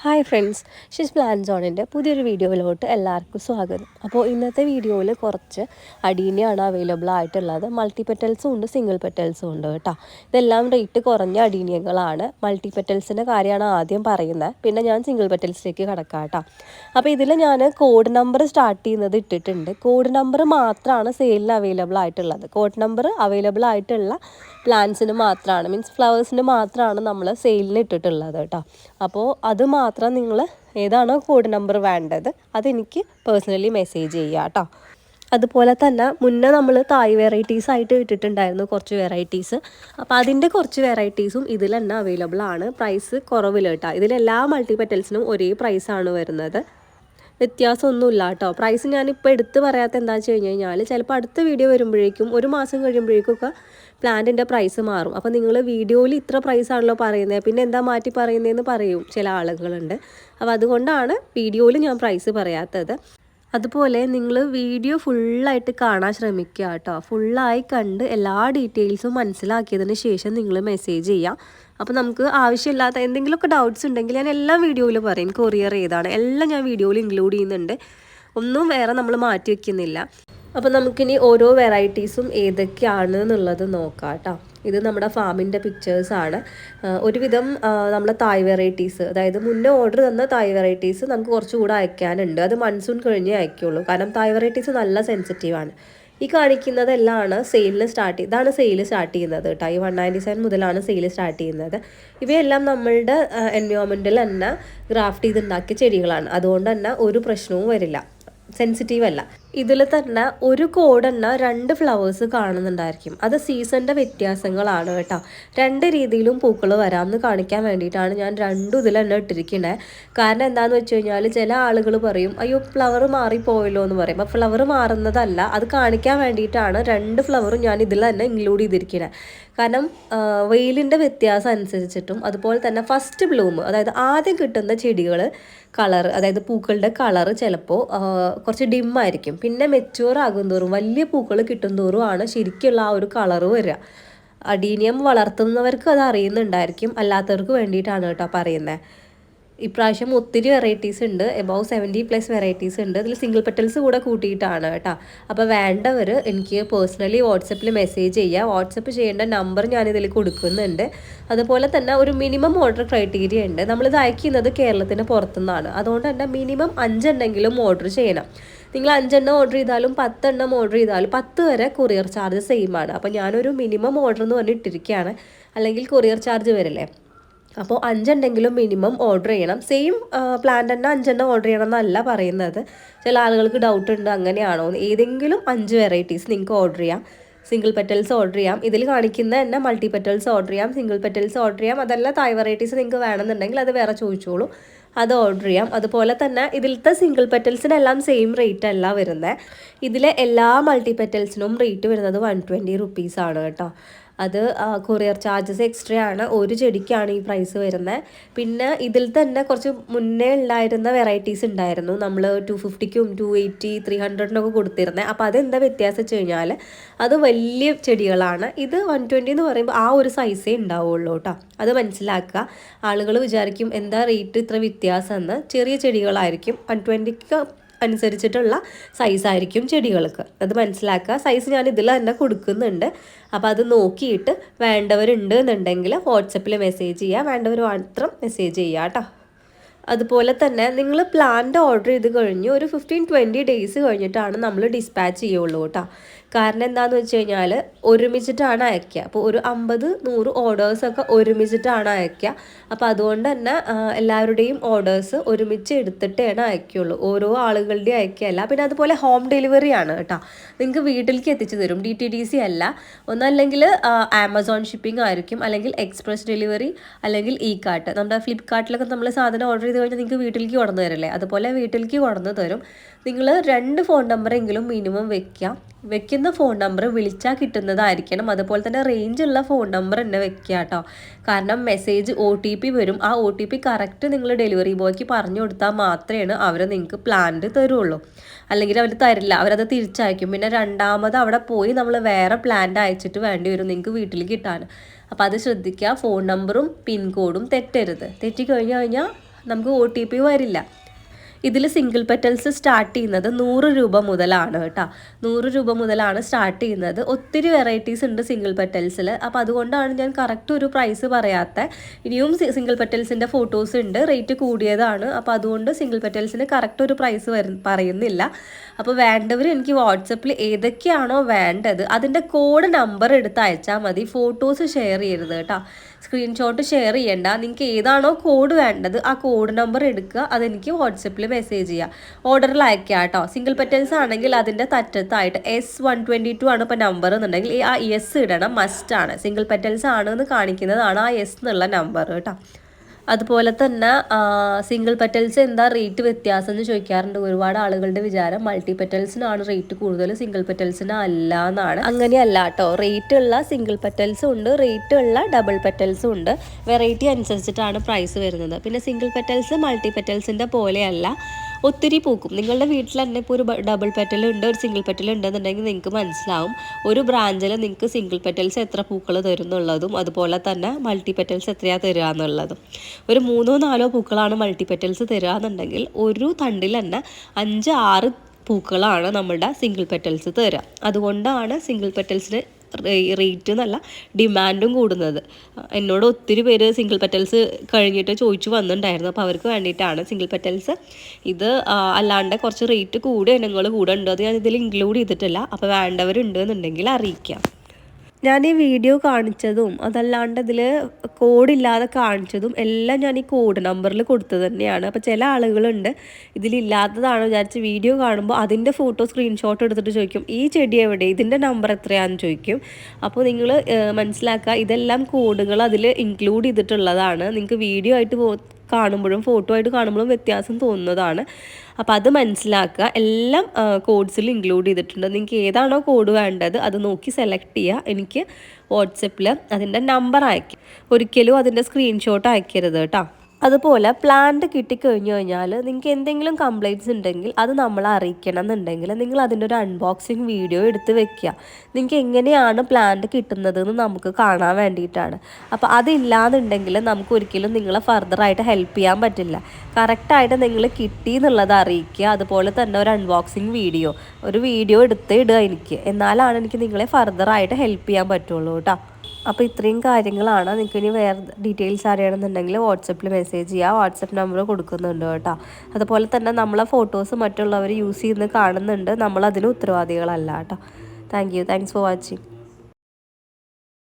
Hi friends ഷിസ് plan സോണിന്റെ പുതിയൊരു വീഡിയോയിലോട്ട് എല്ലാവർക്കും സ്വാഗതം. അപ്പോൾ ഇന്നത്തെ വീഡിയോയിൽ കുറച്ച് അടീനിയാണ് അവൈലബിൾ ആയിട്ടുള്ളത്. മൾട്ടി പെറ്റൽസും ഉണ്ട് സിംഗിൾ പെറ്റൽസും ഉണ്ട് കേട്ടോ. ഇതെല്ലാം റേറ്റ് കുറഞ്ഞ അടീനിയങ്ങളാണ് മൾട്ടി പെറ്റൽസിന്റെ കാര്യമാണ് ആദ്യം പറയുന്നത്. പിന്നെ ഞാൻ സിംഗിൾ പെറ്റൽസിലേക്ക് കിടക്കാം കേട്ടോ. അപ്പോൾ ഇതിൽ ഞാൻ കോഡ് നമ്പർ സ്റ്റാർട്ട് ചെയ്യുന്നത് ഇട്ടിട്ടുണ്ട്. കോഡ് നമ്പർ മാത്രമാണ് സെയിലിന് അവൈലബിൾ ആയിട്ടുള്ളത്. കോഡ് നമ്പർ അവൈലബിൾ ആയിട്ടുള്ള പ്ലാന്റ്സിന് മാത്രമാണ് മീൻസ് ഫ്ലവേഴ്സിന് മാത്രമാണ് നമ്മൾ സെയിലിന് ഇട്ടിട്ടുള്ളത് കേട്ടോ. അപ്പോൾ അത് മാത്രം നിങ്ങൾ ഏതാണോ കോഡ് നമ്പർ വേണ്ടത് അതെനിക്ക് പേഴ്സണലി മെസ്സേജ് ചെയ്യുക കേട്ടോ. അതുപോലെ തന്നെ മുന്നേ നമ്മൾ തായ് വെറൈറ്റീസ് ആയിട്ട് ഇട്ടിട്ടുണ്ടായിരുന്നു കുറച്ച് വെറൈറ്റീസ് അപ്പോൾ അതിന്റെ കുറച്ച് വെറൈറ്റീസും ഇതിൽ തന്നെ അവൈലബിൾ ആണ്. പ്രൈസ് കുറവില്ല കേട്ടോ. ഇതിലെല്ലാ മൾട്ടി പെറ്റൽസിനും ഒരേ ആണ് വരുന്നത്. വ്യത്യാസമൊന്നുമില്ല കേട്ടോ. പ്രൈസ് ഞാനിപ്പോൾ എടുത്ത് പറയാത്ത എന്താണെന്ന് വെച്ച് കഴിഞ്ഞ് കഴിഞ്ഞാൽ ചിലപ്പോൾ അടുത്ത വീഡിയോ വരുമ്പോഴേക്കും ഒരു മാസം കഴിയുമ്പോഴേക്കൊക്കെ പ്ലാന്റിന്റെ പ്രൈസ് മാറും. അപ്പോൾ നിങ്ങൾ വീഡിയോയിൽ ഇത്ര പ്രൈസ് ആണല്ലോ പറയുന്നത്. പിന്നെ എന്താ മാറ്റി പറയുന്നതെന്ന് പറയും. ചില ആളുകളുണ്ട്. അപ്പോൾ അതുകൊണ്ടാണ് വീഡിയോയിൽ ഞാൻ പ്രൈസ് പറയാത്തത്. അതുപോലെ നിങ്ങൾ വീഡിയോ ഫുള്ളായിട്ട് കാണാൻ ശ്രമിക്കുക കേട്ടോ. ഫുള്ളായി കണ്ട് എല്ലാ ഡീറ്റെയിൽസും മനസ്സിലാക്കിയതിന് ശേഷം നിങ്ങൾ മെസ്സേജ് ചെയ്യാം അപ്പോൾ നമുക്ക് ആവശ്യമില്ലാത്ത എന്തെങ്കിലുമൊക്കെ ഡൗട്ട്സ് ഉണ്ടെങ്കിൽ ഞാൻ എല്ലാ വീഡിയോയിലും പറയും. കൊറിയർ ഏതാണ്. എല്ലാം ഞാൻ വീഡിയോയിൽ ഇൻക്ലൂഡ് ചെയ്യുന്നുണ്ട്. ഒന്നും വേറെ നമ്മൾ മാറ്റി വയ്ക്കുന്നില്ല അപ്പോൾ നമുക്കിനി ഓരോ വെറൈറ്റീസും ഏതൊക്കെയാണ് എന്നുള്ളത് നോക്കാം കേട്ടോ. ഇത് നമ്മുടെ ഫാമിന്റെ പിക്ചേഴ്സാണ് ഒരുവിധം നമ്മൾ തായ് വെറൈറ്റീസ് അതായത് മുന്നേ ഓർഡർ തന്ന തായ് വെറൈറ്റീസ് നമുക്ക് കുറച്ചുകൂടെ അയക്കാനുണ്ട്. അത് മൺസൂൺ കഴിഞ്ഞേ അയക്കുള്ളൂ. കാരണം തായ് വെറൈറ്റീസ് നല്ല സെൻസിറ്റീവാണ് ഈ കാണിക്കുന്നതെല്ലാമാണ് സെയിലിന് സ്റ്റാർട്ട് ഇതാണ് സെയിൽ സ്റ്റാർട്ട് ചെയ്യുന്നത് കേട്ടോ. ഈ വൺ നയന്റി സെവൻ മുതലാണ് സെയിൽ സ്റ്റാർട്ട് ചെയ്യുന്നത്. ഇവയെല്ലാം നമ്മളുടെ എൻവയോൺമെന്റിൽ തന്നെ ഗ്രാഫ്റ്റ് ചെയ്തുണ്ടാക്കിയ ചെടികളാണ്. അതുകൊണ്ട് തന്നെ ഒരു പ്രശ്നവും വരില്ല. സെൻസിറ്റീവ് അല്ല. ഇതിൽ തന്നെ ഒരു കോടെണ്ണ രണ്ട് ഫ്ലവേഴ്സ് കാണുന്നുണ്ടായിരിക്കും. അത് സീസണിന്റെ വ്യത്യാസങ്ങളാണ് കേട്ടോ. രണ്ട് രീതിയിലും പൂക്കൾ വരാമെന്ന് കാണിക്കാൻ വേണ്ടിയിട്ടാണ് ഞാൻ രണ്ടും ഇതിൽ തന്നെ ഇട്ടിരിക്കുന്നത് കാരണം എന്താണെന്ന് വെച്ച് കഴിഞ്ഞാൽ ചില ആളുകൾ പറയും അയ്യോ ഫ്ലവർ മാറിപ്പോയല്ലോ എന്ന് പറയും. അപ്പോൾ ഫ്ലവർ മാറുന്നതല്ല അത് കാണിക്കാൻ വേണ്ടിയിട്ടാണ് രണ്ട് ഫ്ലവറും ഞാൻ ഇതിൽ തന്നെ ഇൻക്ലൂഡ് ചെയ്തിരിക്കുന്നത് കാരണം വെയിലിന്റെ വ്യത്യാസം അനുസരിച്ചിട്ടും അതുപോലെ തന്നെ ഫസ്റ്റ് ബ്ലൂം അതായത് ആദ്യം കിട്ടുന്ന ചെടികൾ കളർ അതായത് പൂക്കളുടെ കളർ ചിലപ്പോൾ കുറച്ച് ഡിമ്മായിരിക്കും പിന്നെ മെച്ചൂർ ആകും തോറും വലിയ പൂക്കൾ കിട്ടും തോറും ആണ് ശരിക്കുള്ള ആ ഒരു കളർ വരിക. അഡീനിയം വളർത്തുന്നവർക്ക് അത് അറിയുന്നുണ്ടായിരിക്കും അല്ലാത്തവർക്ക് വേണ്ടിയിട്ടാണ് കേട്ടോ പറയുന്നത് ഇപ്രാവശ്യം ഒത്തിരി വെറൈറ്റീസ് ഉണ്ട് എബവ് സെവന്റി പ്ലസ് വെറൈറ്റീസ് ഉണ്ട്. അതിൽ സിംഗിൾ പെറ്റൽസ് കൂടെ കൂട്ടിയിട്ടാണ് കേട്ടോ. അപ്പോൾ വേണ്ടവർ എനിക്ക് പേഴ്സണലി വാട്സപ്പിൽ മെസ്സേജ് ചെയ്യുക വാട്സപ്പ് ചെയ്യേണ്ട നമ്പർ ഞാനിതിൽ കൊടുക്കുന്നുണ്ട്. അതുപോലെ തന്നെ ഒരു മിനിമം ഓർഡർ ക്രൈറ്റീരിയ ഉണ്ട്. നമ്മളിത് അയക്കുന്നത് കേരളത്തിന് പുറത്തുനിന്നാണ്. അതുകൊണ്ട് തന്നെ മിനിമം അഞ്ചെണ്ണെങ്കിലും ഓർഡർ ചെയ്യണം. നിങ്ങൾ അഞ്ചെണ്ണം ഓർഡർ ചെയ്താലും പത്തെണ്ണം ഓർഡർ ചെയ്താലും പത്ത് വരെ കൊറിയർ ചാർജ് സെയിം ആണ്. അപ്പോൾ ഞാനൊരു മിനിമം ഓർഡർ എന്ന് പറഞ്ഞിട്ടിരിക്കുകയാണ് അല്ലെങ്കിൽ കൊറിയർ ചാർജ് വരില്ലേ? അപ്പോൾ അഞ്ചുണ്ടെങ്കിലും മിനിമം ഓർഡർ ചെയ്യണം. സെയിം പ്ലാൻ തന്നെ അഞ്ചെണ്ണം ഓർഡർ ചെയ്യണം എന്നല്ല പറയുന്നത്. ചില ആളുകൾക്ക് ഡൗട്ട് ഉണ്ട് അങ്ങനെയാണോ ഏതെങ്കിലും അഞ്ച് വെറൈറ്റീസ് നിങ്ങൾക്ക് ഓർഡർ ചെയ്യാം. സിംഗിൾ പെറ്റൽസ് ഓർഡർ ചെയ്യാം. ഇതിൽ കാണിക്കുന്ന തന്നെ മൾട്ടി പെറ്റൽസ് ഓർഡർ ചെയ്യാം. സിംഗിൾ പെറ്റൽസ് ഓർഡർ ചെയ്യാം. അതല്ല തായ് വെറൈറ്റീസ് നിങ്ങൾക്ക് വേണമെന്നുണ്ടെങ്കിൽ അത് വേറെ ചോദിച്ചോളൂ. അത് ഓർഡർ ചെയ്യാം. അതുപോലെ തന്നെ ഇതിലത്തെ സിംഗിൾ പെറ്റൽസിനെല്ലാം സെയിം റേറ്റ് അല്ല വരുന്നത് ഇതിലെ എല്ലാ മൾട്ടി പെറ്റൽസിനും റേറ്റ് വരുന്നത് വൺ ട്വന്റി റുപ്പീസാണ് കേട്ടോ. അത് കൊറിയർ ചാർജസ് എക്സ്ട്രാ ആണ്. ഒരു ചെടിക്കാണ് ഈ പ്രൈസ് വരുന്നത് പിന്നെ ഇതിൽ തന്നെ കുറച്ച് മുന്നേ ഉണ്ടായിരുന്ന വെറൈറ്റീസ് ഉണ്ടായിരുന്നു. നമ്മൾ ടു ഫിഫ്റ്റിക്കും ടു എയ്റ്റി ത്രീ ഹൺഡ്രഡിനൊക്കെ കൊടുത്തിരുന്നത് അപ്പോൾ അതെന്താ വ്യത്യാസം വെച്ച് കഴിഞ്ഞാൽ അത് വലിയ ചെടികളാണ്. ഇത് വൺ ട്വന്റി എന്ന് പറയുമ്പോൾ ആ ഒരു സൈസേ ഉണ്ടാവുള്ളൂ കേട്ടോ. അത് മനസ്സിലാക്കുക. ആളുകൾ വിചാരിക്കും എന്താ റേറ്റ് ഇത്ര വ്യത്യാസം എന്ന്. ചെറിയ ചെടികളായിരിക്കും. വൺ ട്വന്റിക്ക് അനുസരിച്ചിട്ടുള്ള സൈസായിരിക്കും ചെടികൾക്ക്. അത് മനസ്സിലാക്കുക. സൈസ് ഞാൻ ഇതിൽ തന്നെ കൊടുക്കുന്നുണ്ട്. അപ്പോൾ അത് നോക്കിയിട്ട് വേണ്ടവരുണ്ട് എന്നുണ്ടെങ്കിൽ വാട്സപ്പിൽ മെസ്സേജ് ചെയ്യുക. വേണ്ടവർ മാത്രം മെസ്സേജ് ചെയ്യുക കേട്ടോ. അതുപോലെ തന്നെ നിങ്ങൾ പ്ലാന്റ് ഓർഡർ ചെയ്ത് കഴിഞ്ഞ് ഒരു ഫിഫ്റ്റീൻ ട്വന്റി ഡേയ്സ് കഴിഞ്ഞിട്ടാണ് നമ്മൾ ഡിസ്പാച്ച് ചെയ്യുള്ളൂ കേട്ടോ. കാരണം എന്താണെന്ന് വെച്ച് കഴിഞ്ഞാൽ ഒരുമിച്ചിട്ടാണ് അയക്കുക. അപ്പോൾ ഒരു അമ്പത് നൂറ് ഓർഡേഴ്സൊക്കെ ഒരുമിച്ചിട്ടാണ് അയക്കുക. അപ്പോൾ അതുകൊണ്ട് തന്നെ എല്ലാവരുടെയും ഓർഡേഴ്സ് ഒരുമിച്ച് എടുത്തിട്ടേണ് അയക്കുകയുള്ളൂ ഓരോ ആളുകളുടെയും അയക്കുകയല്ല. പിന്നെ അതുപോലെ ഹോം ഡെലിവറി ആണ് കേട്ടോ. നിങ്ങൾക്ക് വീട്ടിലേക്ക് എത്തിച്ചു തരും. ഡി ടി ഡി സി അല്ല. ഒന്നല്ലെങ്കിൽ ആമസോൺ ഷിപ്പിംഗ് ആയിരിക്കും. അല്ലെങ്കിൽ എക്സ്പ്രസ് ഡെലിവറി അല്ലെങ്കിൽ ഇ കാർട്ട് നമ്മുടെ ഫ്ലിപ്കാർട്ടിലൊക്കെ നമ്മൾ സാധനം ഓർഡർ ചെയ്ത് കഴിഞ്ഞാൽ നിങ്ങൾക്ക് വീട്ടിലേക്ക് കൊണ്ടു തരില്ലേ? അതുപോലെ വീട്ടിലേക്ക് കൊണ്ടു തരും. നിങ്ങൾ രണ്ട് ഫോൺ നമ്പറെങ്കിലും മിനിമം വെക്കുക. വെക്കുന്ന ഫോൺ നമ്പർ വിളിച്ചാൽ കിട്ടുന്നതായിരിക്കണം. അതുപോലെ തന്നെ റേഞ്ച് ഉള്ള ഫോൺ നമ്പർ തന്നെ വെക്കുക കേട്ടോ കാരണം മെസ്സേജ് ഒ ടി പി വരും. ആ ഒ ടി പി കറക്റ്റ് നിങ്ങൾ ഡെലിവറി ബോയ്ക്ക് പറഞ്ഞു കൊടുത്താൽ മാത്രമേ അവർ നിങ്ങൾക്ക് പ്ലാന്റ് തരുള്ളൂ. അല്ലെങ്കിൽ അവർ തരില്ല. അവരത് തിരിച്ചയക്കും. പിന്നെ രണ്ടാമത് അവിടെ പോയി നമ്മൾ വേറെ പ്ലാന്റ് അയച്ചിട്ട് വേണ്ടി വരും നിങ്ങൾക്ക് വീട്ടിൽ കിട്ടാൻ. അപ്പോൾ അത് ശ്രദ്ധിക്കുക ഫോൺ നമ്പറും പിൻകോഡും തെറ്റരുത്. തെറ്റിക്കഴിഞ്ഞു കഴിഞ്ഞാൽ നമുക്ക് ഒ ടി പി വരില്ല. ഇതിൽ സിംഗിൾ പെറ്റൽസ് സ്റ്റാർട്ട് ചെയ്യുന്നത് നൂറ് രൂപ മുതലാണ് കേട്ടോ. നൂറ് രൂപ മുതലാണ് സ്റ്റാർട്ട് ചെയ്യുന്നത്. ഒത്തിരി വെറൈറ്റീസ് ഉണ്ട് സിംഗിൾ പെറ്റൽസിൽ അപ്പോൾ അതുകൊണ്ടാണ് ഞാൻ കറക്റ്റ് ഒരു പ്രൈസ് പറയാത്ത. ഇനിയും സിംഗിൾ പെറ്റൽസിന്റെ ഫോട്ടോസ് ഉണ്ട്. റേറ്റ് കൂടിയതാണ്. അപ്പോൾ അതുകൊണ്ട് സിംഗിൾ പെറ്റൽസിന് കറക്റ്റ് ഒരു പ്രൈസ് പറയുന്നില്ല. അപ്പോൾ വേണ്ടവർ എനിക്ക് വാട്സപ്പിൽ ഏതൊക്കെയാണോ വേണ്ടത് അതിന്റെ കോഡ് നമ്പർ എടുത്ത് അയച്ചാൽ മതി. ഫോട്ടോസ് ഷെയർ ചെയ്യരുത് കേട്ടോ. സ്ക്രീൻഷോട്ട് ഷെയർ ചെയ്യേണ്ട. നിങ്ങൾക്ക് ഏതാണോ കോഡ് വേണ്ടത് ആ കോഡ് നമ്പർ എടുക്കുക. അതെനിക്ക് വാട്സപ്പിൽ മെസ്സേജ് ചെയ്യുക ഓർഡറിൽ അയക്കുക കേട്ടോ സിംഗിൾ പെറ്റൽസ് ആണെങ്കിൽ അതിന്റെ തറ്റത്തായിട്ട് എസ് വൺ ട്വന്റി ടു ആണ് ഇപ്പോൾ നമ്പർ എന്നുണ്ടെങ്കിൽ ആ എസ് ഇടണം. മസ്റ്റാണ് സിംഗിൾ പെറ്റൽസ് ആണ് എന്ന് കാണിക്കുന്നതാണ് ആ എസ് എന്നുള്ള നമ്പർ കേട്ടോ അതുപോലെ തന്നെ സിംഗിൾ പെറ്റൽസ് എന്താ റേറ്റ് വ്യത്യാസം എന്ന് ചോദിക്കാറുണ്ട്. ഒരുപാട് ആളുകളുടെ വിചാരം മൾട്ടി പെറ്റൽസിനാണ് റേറ്റ് കൂടുതൽ സിംഗിൾ പെറ്റൽസിന് അല്ല എന്നാണ് അങ്ങനെയല്ല കേട്ടോ റേറ്റ് ഉള്ള സിംഗിൾ പെറ്റൽസും ഉണ്ട് റേറ്റ് ഉള്ള ഡബിൾ പെറ്റൽസും ഉണ്ട്. വെറൈറ്റി അനുസരിച്ചിട്ടാണ് പ്രൈസ് വരുന്നത്. പിന്നെ സിംഗിൾ പെറ്റൽസ് മൾട്ടി പെറ്റൽസിന്റെ പോലെയല്ല. ഒത്തിരി പൂക്കും. നിങ്ങളുടെ വീട്ടിൽ തന്നെ ഇപ്പോൾ ഒരു ഡബിൾ പെറ്റൽ ഉണ്ട് ഒരു സിംഗിൾ പെറ്റൽ ഉണ്ടെന്നുണ്ടെങ്കിൽ നിങ്ങൾക്ക് മനസ്സിലാവും. ഒരു ബ്രാഞ്ചിൽ നിങ്ങൾക്ക് സിംഗിൾ പെറ്റൽസ് എത്ര പൂക്കൾ തരുന്നുള്ളതും അതുപോലെ തന്നെ മൾട്ടി പെറ്റൽസ് എത്രയാണ് തരിക എന്നുള്ളതും. ഒരു മൂന്നോ നാലോ പൂക്കളാണ് മൾട്ടി പെറ്റൽസ് തരിക എന്നുണ്ടെങ്കിൽ ഒരു തണ്ടിൽ തന്നെ അഞ്ച് ആറ് പൂക്കളാണ് നമ്മുടെ സിംഗിൾ പെറ്റൽസ് തരിക അതുകൊണ്ടാണ് സിംഗിൾ പെറ്റൽസിന് റേറ്റ് എന്നല്ല ഡിമാൻഡും കൂടുന്നത്. എന്നോട് ഒത്തിരി പേര് സിംഗിൾ പെറ്റൽസ് കഴിഞ്ഞിട്ട് ചോദിച്ചു വന്നിട്ടുണ്ടായിരുന്നു. അപ്പോൾ അവർക്ക് വേണ്ടിയിട്ടാണ് സിംഗിൾ പെറ്റൽസ് ഇത് അല്ലാണ്ട് കുറച്ച് റേറ്റ് കൂടിയ ഇനങ്ങൾ കൂടെ ഉണ്ട്. അത് ഞാൻ ഇതിൽ ഇൻക്ലൂഡ് ചെയ്തിട്ടില്ല. അപ്പോൾ വേണ്ടവരുണ്ട് എന്നുണ്ടെങ്കിൽ അറിയിക്കാം. ഞാൻ ഈ വീഡിയോ കാണിച്ചതും അതല്ലാണ്ട് ഇതിൽ കോഡില്ലാതെ കാണിച്ചതും എല്ലാം ഞാൻ ഈ കോഡ് നമ്പറിൽ കൊടുത്തത് തന്നെയാണ്. അപ്പോൾ ചില ആളുകളുണ്ട് ഇതിലില്ലാത്തതാണോ വിചാരിച്ച് വീഡിയോ കാണുമ്പോൾ അതിന്റെ ഫോട്ടോ സ്ക്രീൻഷോട്ട് എടുത്തിട്ട് ചോദിക്കും ഈ ചെടി എവിടെ? ഇതിന്റെ നമ്പർ എത്രയാണെന്ന് ചോദിക്കും. അപ്പോൾ നിങ്ങൾ മനസ്സിലാക്കുക ഇതെല്ലാം കോഡുകൾ അതിൽ ഇൻക്ലൂഡ് ചെയ്തിട്ടുള്ളതാണ്. നിങ്ങൾക്ക് വീഡിയോ ആയിട്ട് കാണുമ്പോഴും ഫോട്ടോ ആയിട്ട് കാണുമ്പോഴും വ്യത്യാസം തോന്നുന്നതാണ്. അപ്പോൾ അത് മനസ്സിലാക്കുക. എല്ലാം കോഡ്സിൽ ഇൻക്ലൂഡ് ചെയ്തിട്ടുണ്ട്. നിങ്ങൾക്ക് ഏതാണോ കോഡ് വേണ്ടത് അത് നോക്കി സെലക്ട് ചെയ്യുക. എനിക്ക് വാട്സപ്പിൽ അതിന്റെ നമ്പർ അയക്കും ഒരിക്കലും അതിന്റെ സ്ക്രീൻഷോട്ട് അയക്കരുത് കേട്ടോ. അതുപോലെ പ്ലാന്റ് കിട്ടിക്കഴിഞ്ഞു കഴിഞ്ഞാൽ നിങ്ങൾക്ക് എന്തെങ്കിലും കംപ്ലയിന്റ്സ് ഉണ്ടെങ്കിൽ അത് നമ്മളെ അറിയിക്കണം എന്നുണ്ടെങ്കിൽ നിങ്ങൾ അതിന്റെ ഒരു അൺബോക്സിങ് വീഡിയോ എടുത്ത് വെക്കുക. നിങ്ങൾക്ക് എങ്ങനെയാണ് പ്ലാന്റ് കിട്ടുന്നത് എന്ന് നമുക്ക് കാണാൻ വേണ്ടിയിട്ടാണ്. അപ്പോൾ അതില്ലാന്നുണ്ടെങ്കിൽ നമുക്ക് ഒരിക്കലും നിങ്ങളെ ഫർദറായിട്ട് ഹെൽപ്പ് ചെയ്യാൻ പറ്റില്ല. കറക്റ്റായിട്ട് നിങ്ങൾ കിട്ടി എന്നുള്ളത് അറിയിക്കുക. അതുപോലെ തന്നെ ഒരു അൺബോക്സിങ് വീഡിയോ ഒരു വീഡിയോ എടുത്ത് ഇടുക എനിക്ക്. എന്നാലാണ് എനിക്ക് നിങ്ങളെ ഫർദറായിട്ട് ഹെൽപ്പ് ചെയ്യാൻ പറ്റുള്ളൂ കേട്ടോ. അപ്പോൾ ഇത്രയും കാര്യങ്ങളാണ്. നിങ്ങൾക്ക് ഇനി വേറെ ഡീറ്റെയിൽസ് അറിയണമെന്നുണ്ടെങ്കിൽ വാട്സപ്പിൽ മെസ്സേജ് ചെയ്യുക വാട്സപ്പ് നമ്പർ കൊടുക്കുന്നുണ്ട് കേട്ടോ. അതുപോലെ തന്നെ നമ്മളെ ഫോട്ടോസ് മറ്റുള്ളവർ യൂസ് ചെയ്യുന്നത് കാണുന്നുണ്ട്. നമ്മളതിന് ഉത്തരവാദികളല്ല കേട്ടോ. Thank you thanks for watching